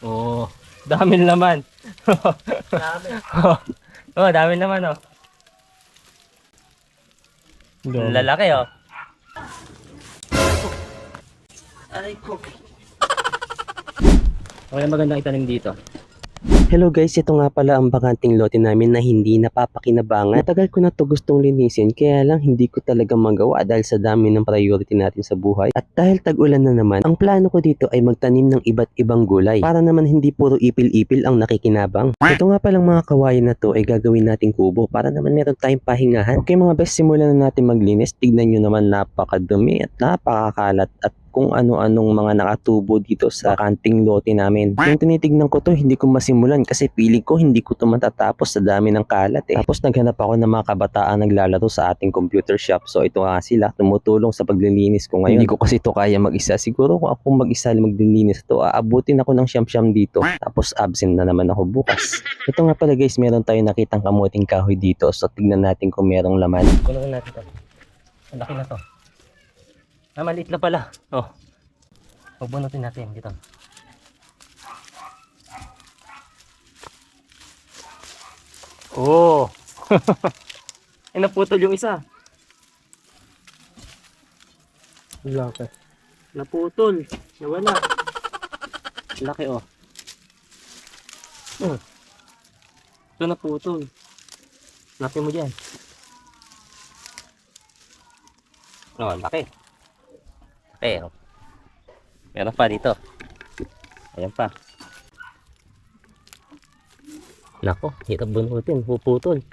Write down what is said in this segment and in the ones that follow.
Oo. Dami naman. Dami. Oo, oh, dami naman oh. Lalaki oh. Aray ko. Okay, magandang itanim dito. Hello guys, ito nga pala ang bakanting lote namin na hindi napapakinabangan. Matagal ko na to gustong linisin kaya lang hindi ko talaga magawa dahil sa dami ng priority natin sa buhay. At dahil tag-ulan na naman, ang plano ko dito ay magtanim ng iba't ibang gulay para naman hindi puro ipil-ipil ang nakikinabang. Ito nga palang mga kawayan na to ay gagawin nating kubo para naman meron tayong pahingahan. Okay mga best, simulan na natin maglinis. Tignan nyo naman napakadumi at napakakalat at kung ano-anong mga nakatubo dito sa kanting lote namin. Yung tinitignan ko to, hindi ko masimulan kasi feeling ko hindi ko to matatapos sa dami ng kalat eh. Tapos naghanap ako ng mga kabataan naglalaro sa ating computer shop. So ito nga sila, tumutulong sa paglilinis ko ngayon. Hindi ko kasi to kaya mag-isa. Siguro kung ako mag-isa lang maglilinis to, aabutin ako ng siyam-siyam dito. Tapos absent na naman ako bukas. Ito nga pala guys, meron tayong nakitang kamuting kahoy dito. So tignan natin kung merong laman. Kunin natin to. Ang laki na to. Ah, maliit na pala. Oh. Pagbunutin natin dito. Oh. Ay, naputol yung isa. Laki. Naputol. Nawala. Laki oh. Oh. Ito naputol. Laki mo dyan. Oh, laki. Oh. Meron pa dito. Ayan pa. Nako, hirap bunutin. Puputol.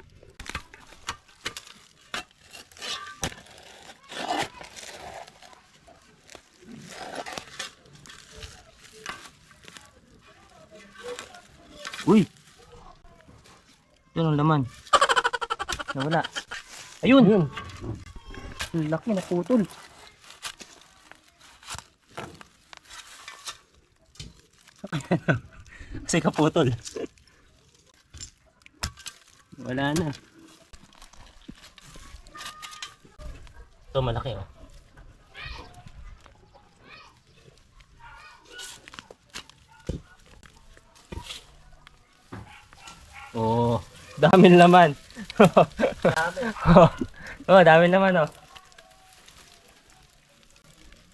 Uy! Ito ang laman. Nawala. Ayun! Ayun. Laki na putol. Kasi kaputol. Wala na. Ito malaki oh. Oh, dami naman. Dami. oh, dami naman oh.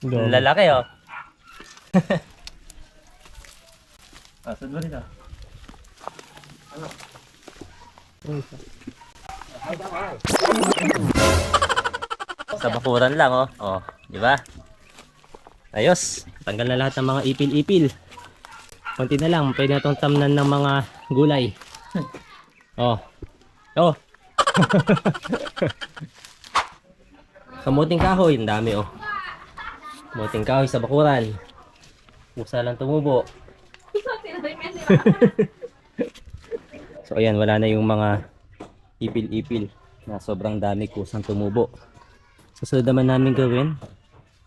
Lalaki oh. saan ba rin ah? Sa bakuran lang oh. Oh, di ba? Ayos. Tanggal na lahat ng mga ipil-ipil. Konti na lang, pwede na itong tamnan ng mga gulay. Oh. Oh. Kamuting kahoy, ang dami oh. Kamuting kahoy sa bakuran. Musa lang tumubo. So ayan, wala na yung mga ipil-ipil na sobrang dami kusang tumubo. Susunod naman namin gawin,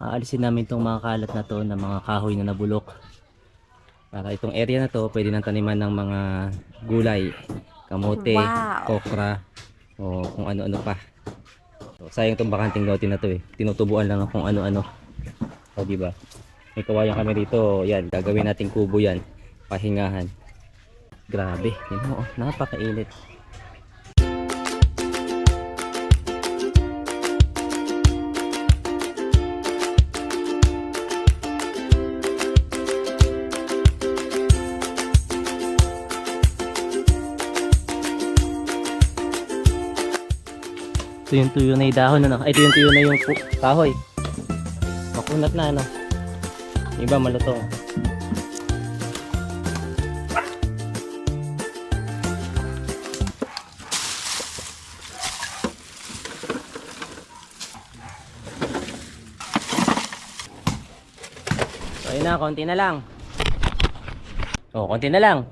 aalisin namin itong mga kalat na to ng mga kahoy na nabulok. Para itong area na to, pwede nang taniman ng mga gulay, kamote, Wow. okra, o kung ano-ano pa. So, sayang itong bakanting lote na to eh. Tinutubuan lang ng kung ano-ano. O di ba? May kawayan kami rito. Yan, gagawin nating kubo yan. Pahingahan. Grabe. Yan mo, oh, napakainit. Ito yung tuyo na yung dahon ano. Ito yung tuyo na yung kahoy. Makunat na ano. Iba malutong. Ayun na, konti na lang. Oh, konti na lang.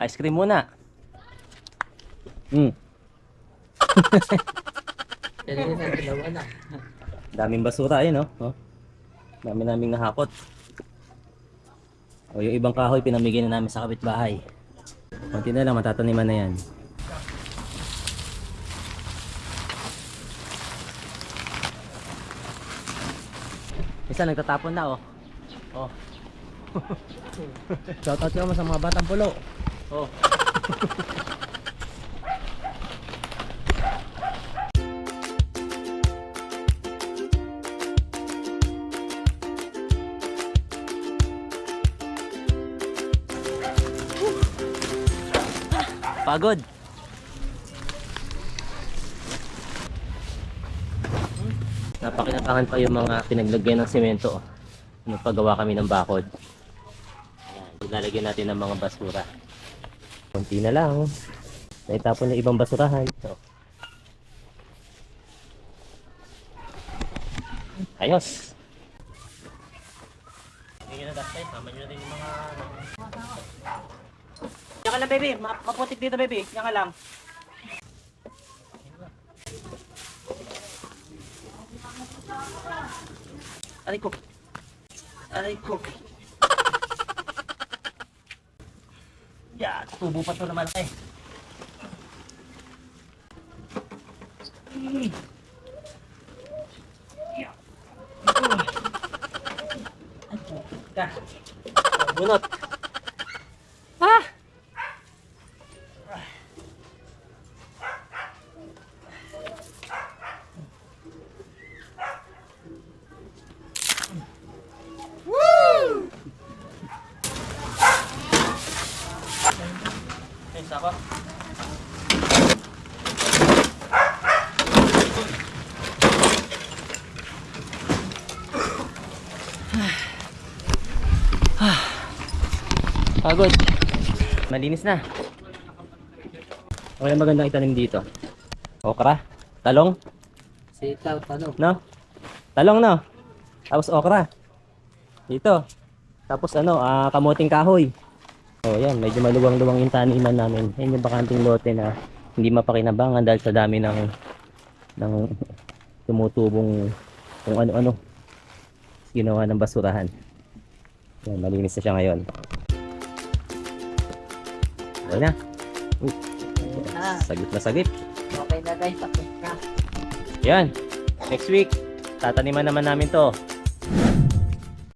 Ice cream muna. Hmm. Na. Daming basura ayun, no? Oh. Dami naming nahakot. O yung ibang kahoy pinamigay na namin sa kapitbahay. Konti na lang matataniman na yan. Isa nagtatapon na oh. Oh. Shoutout naman sa mga batang pulo. Oh. Pagod. Napakinabangan pa yung mga pinaglagyan ng semento. Nung paggawa kami ng bakod. Ayan, lalagyan natin ng mga basura. Kunti na lang. Naitapon ng ibang basurahan. So. Ayos. Hindi na dapat Tama nyo na rin yung mga... Yan ka lang, baby. Ma- maputik dito, baby. Yan ka lang. Aray ko. Aray ko. Ya, tubo pa to naman eh. Ka. Bunot. Ayos ako. Pagod. Malinis na. Okay, magandang itanim dito. Okra. Talong. Sitaw, tanong. No? Talong, no? Tapos okra. Dito. Tapos ano, ah, kamuting kahoy. Oh, yan. Medyo maluwang-luwang yung taniman namin. Yan yung bakanting lote na hindi mapakinabangan dahil sa dami ng ng tumutubong kung ano-ano ginawa ng basurahan. Yan, malinis na siya ngayon. Okay na. Uy, sagit na sagit. okay na guys. Tapos na. Yan. Next week, tataniman naman namin to.